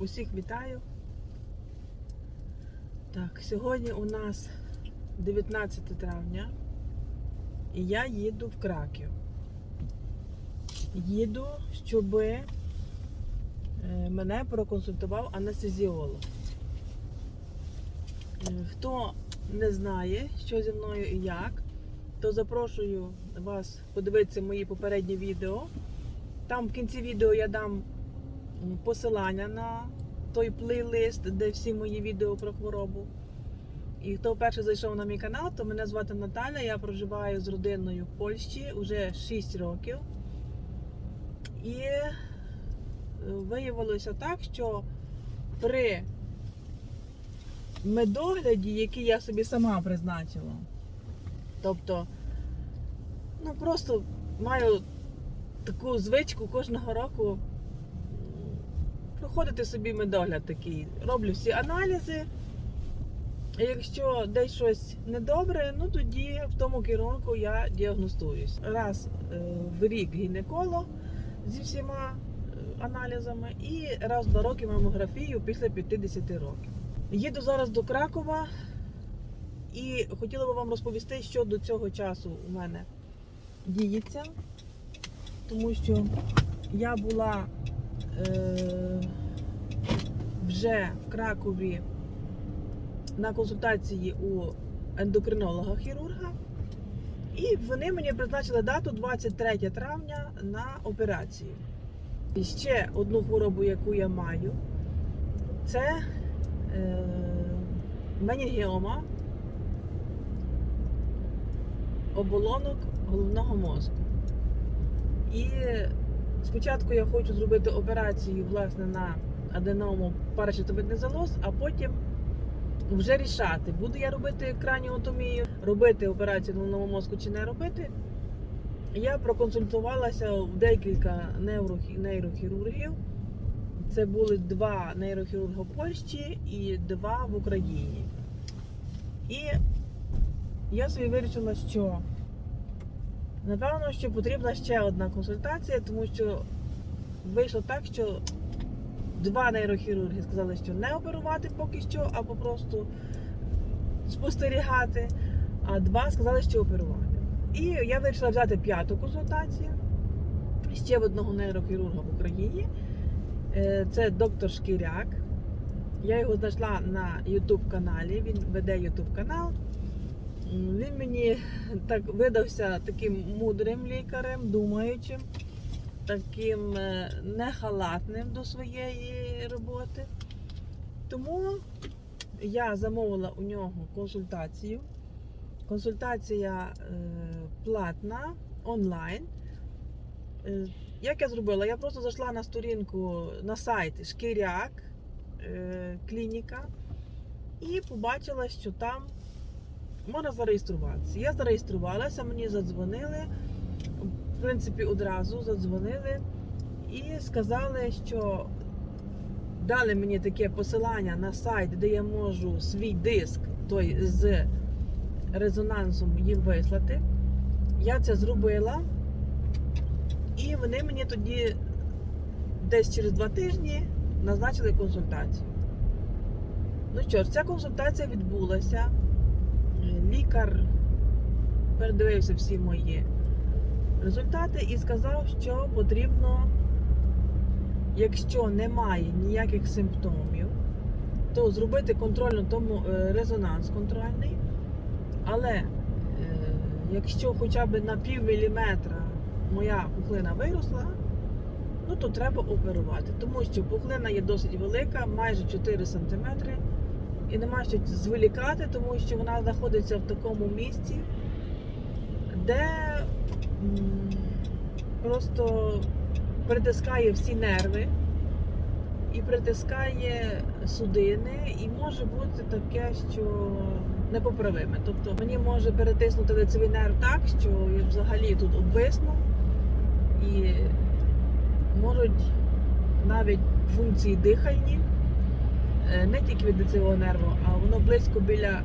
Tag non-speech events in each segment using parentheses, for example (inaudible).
Усіх вітаю. Так, сьогодні у нас 19 травня і я їду в Краків. Їду, щоб е, мене проконсультував анестезіолог. Е, Хто не знає, що зі мною і як, то запрошую вас подивитися мої попередні відео. Там в кінці відео я дам посилання на той плейлист, де всі мої відео про хворобу. І хто вперше зайшов на мій канал, то мене звати Наталя. Я проживаю з родиною в Польщі вже 6 років. І е, виявилося так, що при медогляді, який я собі сама призначила, тобто, ну просто маю таку звичку кожного року проходити собі медогляд такий. Роблю всі аналізи. Якщо десь щось недобре, ну тоді в тому керунку я діагностуюсь. Раз е, в рік гінеколог зі всіма е, аналізами, і раз в два роки мамографію після 50 років. Їду зараз до Кракова і хотіла би вам розповісти, що до цього часу у мене діється, тому що я була вже в Кракові на консультації у ендокринолога-хірурга. І вони мені призначили дату 23 травня на операцію. І ще одну хворобу, яку я маю, це е, менінгіома оболонок головного мозку. І спочатку я хочу зробити операцію власне на аденому парачетовидний залоз, а потім вже рішати, буду я робити краніотомію, робити операцію на головному мозку чи не робити. Я проконсультувалася в декілька нейрохірургів. Це були два нейрохірурга в Польщі і два в Україні. І я собі вирішила, що напевно, що потрібна ще одна консультація, тому що вийшло так, що Два нейрохірурги сказали, що не оперувати поки що, або просто спостерігати. А два сказали, що оперувати. І я вирішила взяти п'яту консультацію ще в одного нейрохірурга в Україні. Е, Це доктор Шкіряк. Я його знайшла на YouTube каналі. Він веде YouTube канал. Він мені так видався таким мудрим лікарем, думаючим таким е, нехалатним до своєї роботи. Тому я замовила у нього консультацію. Консультація е, платна онлайн. Е, як я зробила? Я просто зайшла на сторінку на сайт Шкіряк клініка і побачила, що там можна зареєструватися. Я зареєструвалася, мені задзвонили в принципі, одразу задзвонили і сказали, що дали мені таке посилання на сайт, де я можу свій диск той з резонансом їм вислати. Я це зробила, і вони мені тоді десь через два тижні назначили консультацію. Ну що ж, ця консультація відбулася. Лікар передивився всі мої результати і сказав, що потрібно, якщо немає ніяких симптомів, то зробити контрольну тому е, резонанс контрольний. Але е, якщо хоча б на пів міліметра моя пухлина виросла, ну то треба оперувати, тому що пухлина є досить велика, майже 4 см, і нема що зволікати, тому що вона знаходиться в такому місці, де просто притискає всі нерви і притискає судини, і може бути таке, що непоправиме. Тобто мені може перетиснути лицевий нерв так, що я взагалі тут обвисну і можуть навіть функції дихальні, не тільки від лицевого нерву, а воно близько біля е,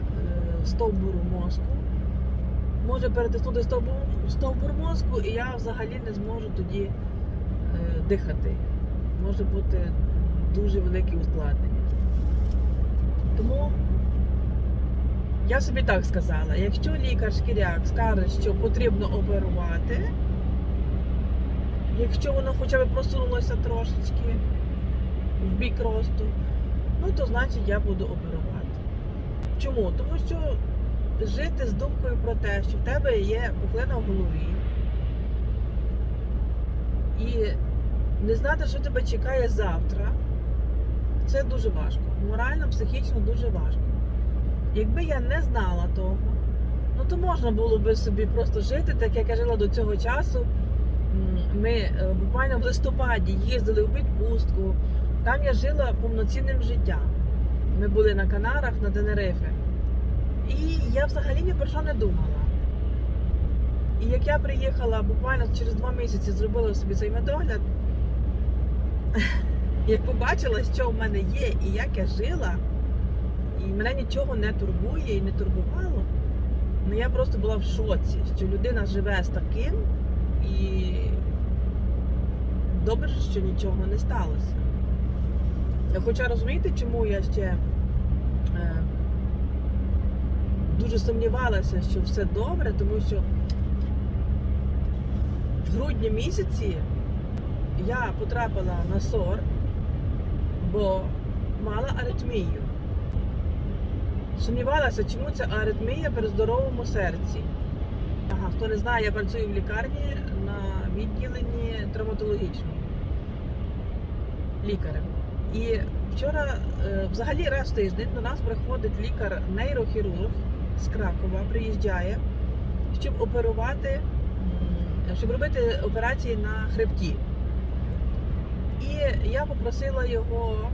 стовбуру мозку може перетиснути стовбур, стовбур мозку, і я взагалі не зможу тоді е, дихати. Може бути дуже великі ускладнення. Тому я собі так сказала: якщо лікар шкіряк скаже, що потрібно оперувати, якщо воно хоча б просунулося трошечки в бік росту, ну то значить я буду оперувати. Чому? Тому що жити з думкою про те, що в тебе є пухлина в голові, і не знати, що тебе чекає завтра, це дуже важко. Морально, психічно дуже важко. Якби я не знала того, ну то можна було би собі просто жити, так як я жила до цього часу. Ми е, буквально в листопаді їздили в відпустку. Там я жила повноцінним життям. Ми були на Канарах, на Тенерифе. І я взагалі ні про що не думала. І як я приїхала буквально через два місяці, зробила собі цей медогляд, (laughs) я побачила, що в мене є і як я жила, і мене нічого не турбує і не турбувало. Ну я просто була в шоці, що людина живе з таким, і добре, що нічого не сталося. Хоча розумієте, чому я ще е, дуже сумнівалася, що все добре, тому що в грудні місяці я потрапила на СОР, бо мала аритмію. Сумнівалася, чому ця аритмія при здоровому серці. Ага, хто не знає, я працюю в лікарні на відділенні травматологічному лікарем. І вчора, е, взагалі, раз в тиждень до нас приходить лікар-нейрохірург з Кракова, приїжджає, щоб оперувати, щоб робити операції на хребті. І я попросила його,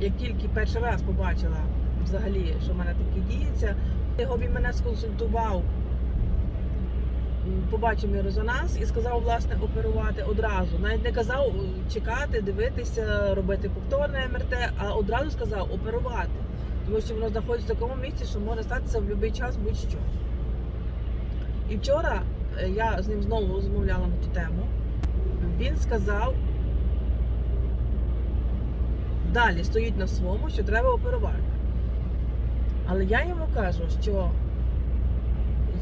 як тільки перший раз побачила взагалі, що в мене таке діється, його він мене сконсультував, побачив мій резонанс і сказав, власне, оперувати одразу. Навіть не казав е, чекати, дивитися, робити повторне МРТ, а одразу сказав оперувати. Тому що воно знаходиться в такому місці, що може статися в будь-який час будь-що. І вчора е, я з ним знову розмовляла на цю тему. Він сказав, далі стоїть на своєму, що треба оперувати. Але я йому кажу, що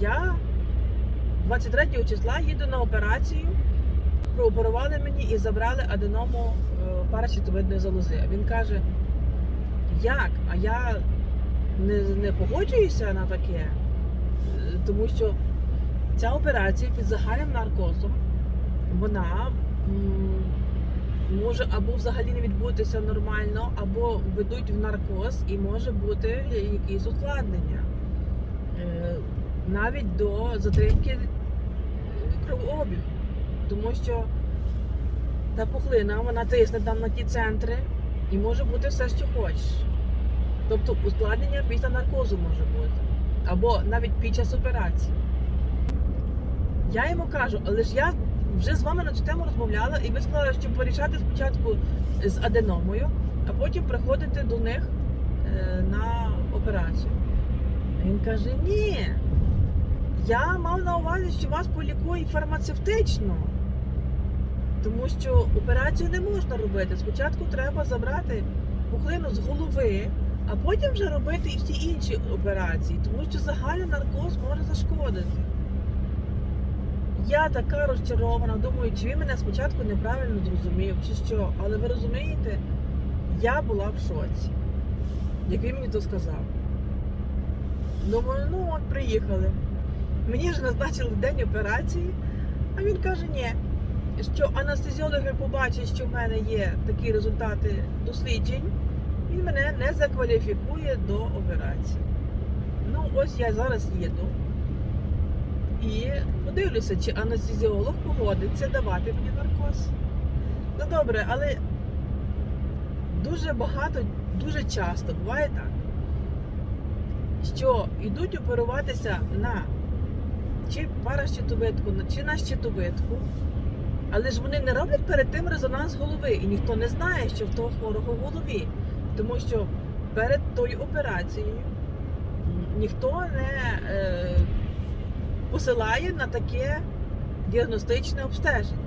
я 23 числа їду на операцію, прооперували мені і забрали аденому е, паращитовидної залози. Він каже, як? А я не, не погоджуюся на таке, Е, тому що ця операція під загальним наркозом, вона може або взагалі не відбутися нормально, або ведуть в наркоз і може бути якісь ускладнення. Навіть до затримки е, кровообігу. Тому що та пухлина, вона тисне там на ті центри і може бути все, що хочеш. Тобто ускладнення після наркозу може бути. Або навіть під час операції. Я йому кажу, але ж я вже з вами на цю тему розмовляла, і ви сказали, що порішати спочатку з аденомою, а потім приходити до них е, на операцію. Він каже: ні, я мав на увазі, що вас полікують фармацевтично. Тому що операцію не можна робити. Спочатку треба забрати пухлину з голови, а потім вже робити і всі інші операції, тому що загальний наркоз може зашкодити. Я така розчарована, думаю, чи він мене спочатку неправильно зрозумів, чи що. Але ви розумієте, я була в шоці, як він мені то сказав. Думаю, ну от приїхали. Мені ж назначили день операції, а він каже, ні, що анестезіологи побачать, що в мене є такі результати досліджень, він мене не закваліфікує до операції. Ну, ось я зараз їду і подивлюся, чи анестезіолог погодиться давати мені наркоз. Ну добре, але дуже багато, дуже часто буває так, що йдуть оперуватися на чи паращитовидку, чи на щитовидку, але ж вони не роблять перед тим резонанс голови, і ніхто не знає, що в того хворого в голові. Тому що перед тою операцією ніхто не е, посилає на таке діагностичне обстеження.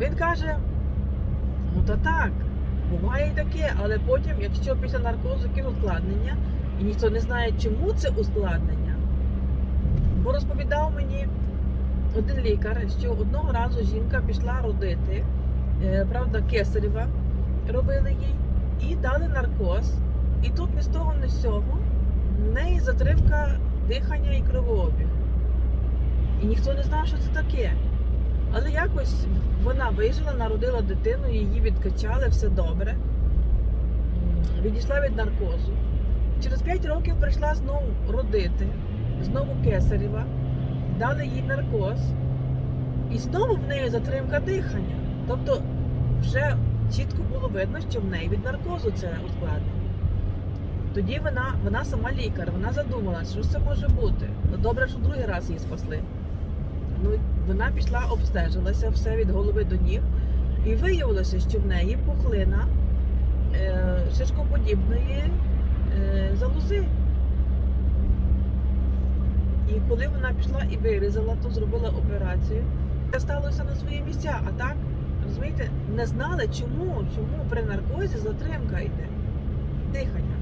Він каже: ну то так, Буває і таке, але потім, якщо після наркозу якесь ускладнення, і ніхто не знає, чому це ускладнення, бо розповідав мені один лікар, що одного разу жінка пішла родити, е, правда, кесарева робили їй, і дали наркоз. І тут ні з того, ні з цього в неї затримка дихання і кровообіг. І ніхто не знав, що це таке. Але якось вона вижила, народила дитину, її відкачали, все добре. Відійшла від наркозу. Через 5 років прийшла знову родити, знову кесарева, дали їй наркоз, і знову в неї затримка дихання. Тобто вже чітко було видно, що в неї від наркозу це ускладнення. Тоді вона, вона сама лікар, вона задумалася, що це може бути. Ну добре, що другий раз її спасли. Ну, вона пішла, обстежилася все від голови до ніг, і виявилося, що в неї пухлина е, шишкоподібної е, залози. І коли вона пішла і вирізала, то зробила операцію, це сталося на свої місця. А так, розумієте, не знали, чому, чому при наркозі затримка йде дихання.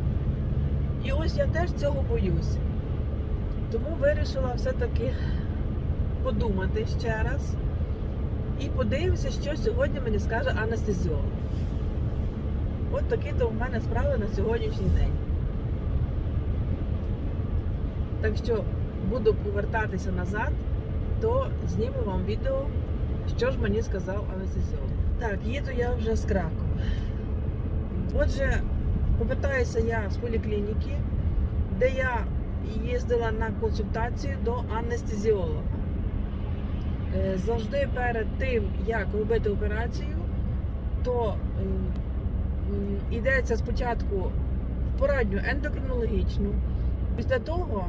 І ось я теж цього боюся. Тому вирішила все-таки подумати ще раз і подивимося, що сьогодні мені скаже анестезіолог. От такі то в мене справи на сьогоднішній день. Так що буду повертатися назад, то зніму вам відео, що ж мені сказав анестезіолог. Так, їду я вже з Кракова. Отже, повертаюся я з поліклініки, де я їздила на консультацію до анестезіолога. Е, Завжди перед тим, як робити операцію, то йдеться спочатку в порадню ендокринологічну. Після того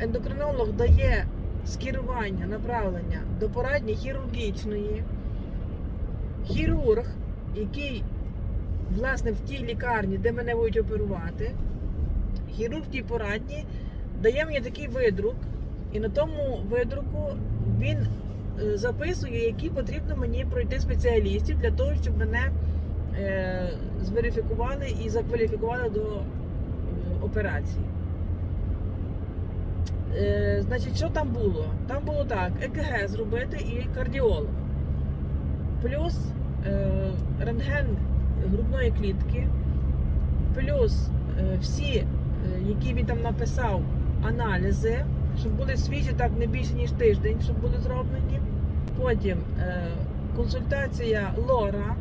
ендокринолог дає скерування, направлення до порадні хірургічної. Хірург, який власне в тій лікарні, де мене будуть оперувати, хірург тій порадні дає мені такий видрук, і на тому видруку він е, записує, які потрібно мені пройти спеціалістів для того, щоб мене е, зверифікували і закваліфікували до е, операції. Е, значить, що там було? Там було так: ЕКГ зробити і кардіолог. Плюс е, рентген грудної клітки, плюс е, всі, е, які він там написав, аналізи, щоб були свіжі так не більше, ніж тиждень, щоб були зроблені. Потім е, консультація Лора.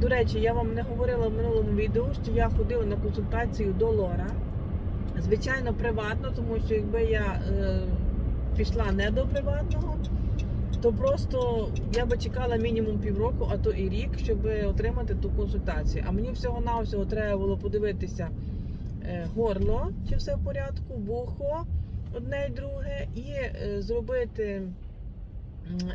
До речі, я вам не говорила в минулому відео, що я ходила на консультацію до Лора. Звичайно, приватно, тому що якби я е, пішла не до приватного, то просто я би чекала мінімум півроку, а то і рік, щоб отримати ту консультацію. А мені всього-навсього треба було подивитися е, горло, чи все в порядку, вухо одне і друге, і е, зробити.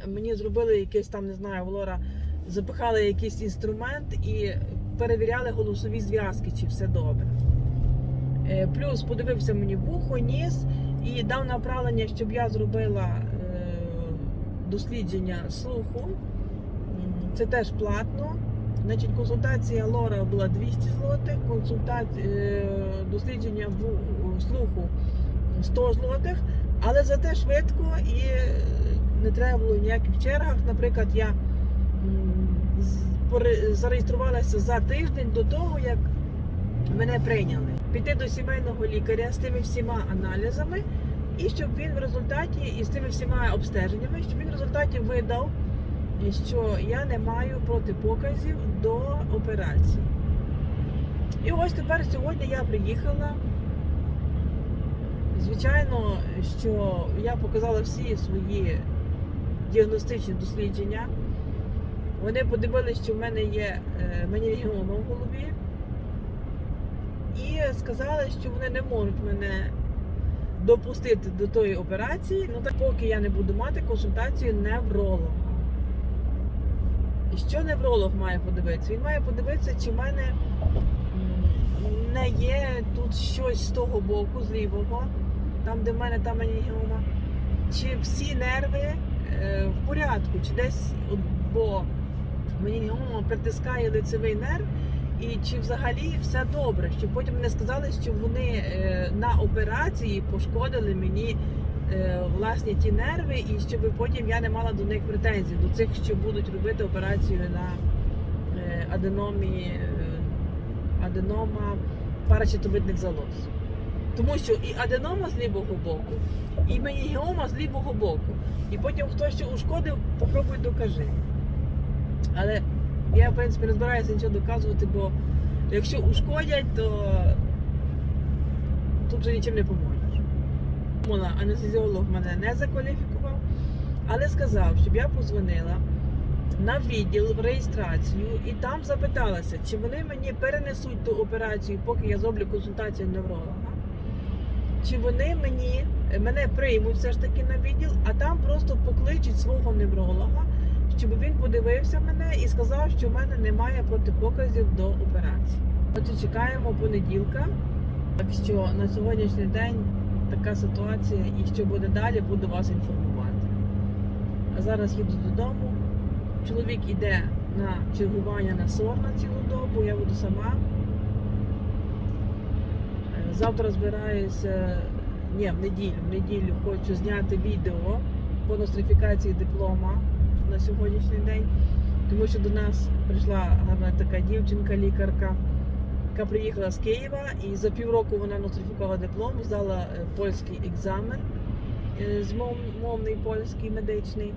Мені зробили якесь там, не знаю, в Лора запихали якийсь інструмент і перевіряли голосові зв'язки, чи все добре. Е, Плюс подивився мені вухо, ніс і дав направлення, щоб я зробила е, дослідження слуху. Це теж платно. Значить, консультація Лора була 200 злотих, консультація дослідження слуху 100 злотих, але зате швидко і е, не треба було ніяких чергах. Наприклад, я зареєструвалася за тиждень до того, як мене прийняли. Піти до сімейного лікаря з тими всіма аналізами, і щоб він в результаті і з тими всіма обстеженнями, щоб він в результаті видав, що я не маю протипоказів до операції. І ось тепер сьогодні я приїхала. Звичайно, що я показала всі свої діагностичні дослідження. Вони подивилися, що в мене є е, менінгіома в голові. І сказали, що вони не можуть мене допустити до тої операції, ну так поки я не буду мати консультацію невролога. І що невролог має подивитися? Він має подивитися, чи в мене не є тут щось з того боку, з лівого, там, де в мене та менінгіома, чи всі нерви е, в порядку, чи десь, бо мені притискає лицевий нерв, і чи взагалі все добре. Що потім не сказали, що вони е, на операції пошкодили мені е, власні ті нерви, і щоб потім я не мала до них претензій, до цих, що будуть робити операцію на е, аденомі, аденома парачетовидних залоз. Тому що і аденома з лівого боку, і менінгіома з лівого боку. І потім хтось що ушкодив, попробуй докажи. Але я, в принципі, не збираюся нічого доказувати, бо якщо ушкодять, то тут вже нічим не поможеш. Анестезіолог мене не закваліфікував, але сказав, щоб я позвонила на відділ в реєстрацію і там запиталася, чи вони мені перенесуть ту операцію, поки я зроблю консультацію невролога. Чи вони мені мене приймуть все ж таки на відділ, а там просто покличуть свого невролога, щоб він подивився мене і сказав, що в мене немає протипоказів до операції. Отже, чекаємо понеділка. Так що на сьогоднішній день така ситуація, і що буде далі, буду вас інформувати. А зараз їду додому. Чоловік іде на чергування на СОР на цілу добу, я буду сама. Завтра збираюся, ні, в неділю, в неділю хочу зняти відео по нострифікації диплома на сьогоднішній день. Тому що до нас прийшла гарна така дівчинка, лікарка, яка приїхала з Києва і за півроку вона нострифікувала диплом, здала е, польський екзамен е, мовний польський медичний.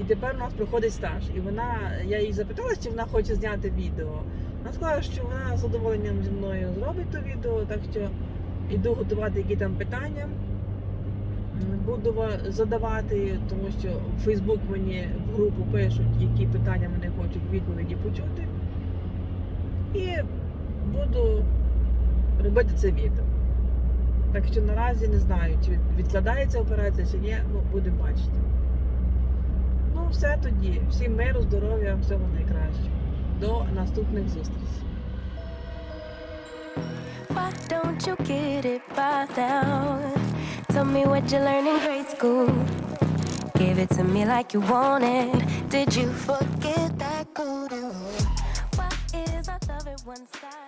І тепер у нас проходить стаж. І вона, я її запитала, чи вона хоче зняти відео. Вона сказала, що вона з задоволенням зі мною зробить то відео, так що йду готувати які там питання. Буду ва- задавати, тому що в Фейсбук мені в групу пишуть, які питання вони хочуть відповіді почути. І буду робити це відео. Так що наразі не знаю, чи відкладається операція, чи ні, ну будемо бачити. Ну, все тоді. Всім миру, здоров'я, всього найкращого. До наступних зустрічей. Why don't you get it by now? Tell me what you learned in grade school. Give it to me like you want it. Did you forget that code? Why is our love at one side?